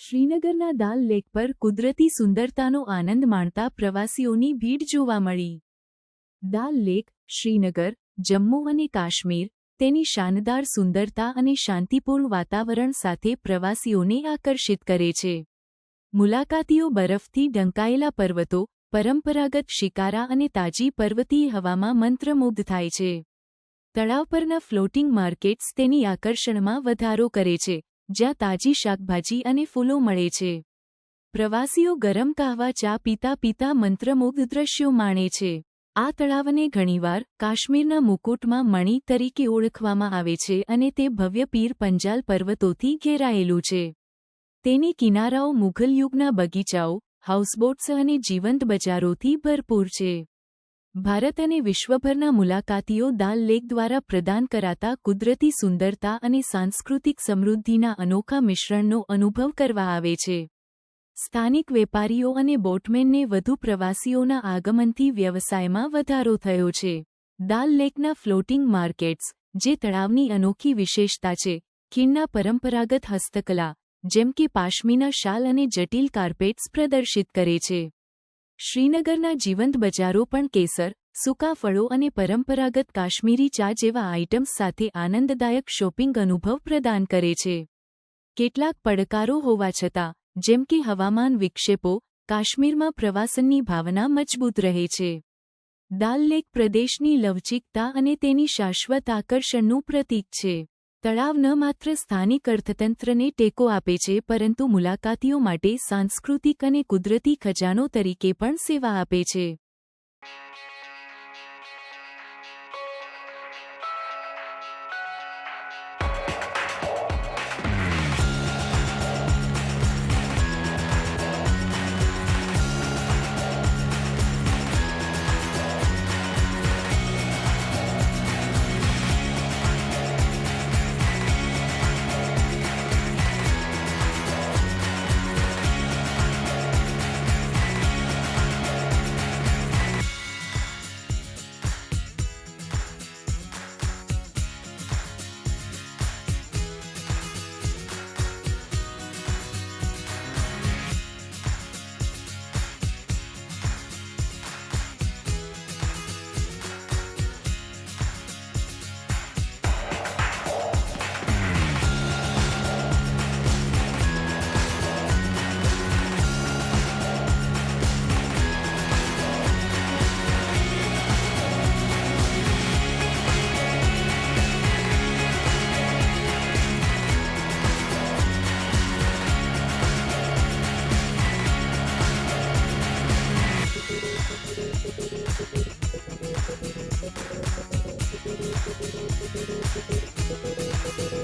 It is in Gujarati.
શ્રીનગરના દાલ લેક પર કુદરતી સુંદરતાનો આનંદ માણતા પ્રવાસીઓની ભીડ જોવા મળી. દાલ લેક, શ્રીનગર, જમ્મુ અને કાશ્મીર, તેની શાનદાર સુંદરતા અને શાંતિપૂર્ણ વાતાવરણ સાથે પ્રવાસીઓને આકર્ષિત કરે છે. મુલાકાતીઓ બરફથી ઢંકાયેલા પર્વતો, પરંપરાગત શિકારા અને તાજી પર્વતીય હવામાં મંત્રમુગ્ધ થાય છે. તળાવ પરના ફ્લોટિંગ માર્કેટ્સ તેની આકર્ષણમાં વધારો કરે છે. જ્યાં તાજી શાકભાજી અને ફૂલો મળે છે. પ્રવાસીઓ ગરમ કાહવા ચા પીતા પીતા મંત્રમુગ્ધ દ્રશ્યો માણે છે. આ તળાવને ઘણીવાર કાશ્મીરના મુકુટમાં મણિ તરીકે ઓળખવામાં આવે છે અને તે ભવ્ય પીર પંજાલ પર્વતોથી ઘેરાયેલું છે. તેની કિનારાઓ મુઘલ યુગના બગીચાઓ, હાઉસબોટ્સ અને જીવંત બજારોથી ભરપૂર છે. ભારત અને વિશ્વભરના મુલાકાતીઓ દાલ લેક દ્વારા પ્રદાન કરાતા કુદરતી સુંદરતા અને સાંસ્કૃતિક સમૃદ્ધિના અનોખા મિશ્રણનો અનુભવ કરવા આવે છે. સ્થાનિક વેપારીઓ અને બોટમેનને વધુ પ્રવાસીઓના આગમનથી વ્યવસાયમાં વધારો થયો છે. દાલ લેકના ફ્લોટિંગ માર્કેટ્સ, જે તળાવની અનોખી વિશેષતા છે, ખીણના પરંપરાગત હસ્તકલા, જેમ કે પાશ્મીના શાલ અને જટિલ કાર્પેટ્સ પ્રદર્શિત કરે છે. શ્રીનગરના જીવંત બજારો પણ કેસર, સૂકા ફળો અને પરંપરાગત કાશ્મીરી ચા જેવા આઇટમ્સ સાથે આનંદદાયક શોપિંગ અનુભવ પ્રદાન કરે છે. કેટલાક પડકારો હોવા છતાં, જેમ કે હવામાન વિક્ષેપો, કાશ્મીરમાં પ્રવાસનની ભાવના મજબૂત રહે છે. દાલ લેક પ્રદેશની લવચિકતા અને તેની શાશ્વત આકર્ષણનું પ્રતીક છે. તળાવ ન માત્ર સ્થાનિક અર્થતંત્રને ટેકો આપે છે, પરંતુ મુલાકાતીઓ માટે સાંસ્કૃતિક અને કુદરતી ખજાનો તરીકે પણ સેવા આપે છે.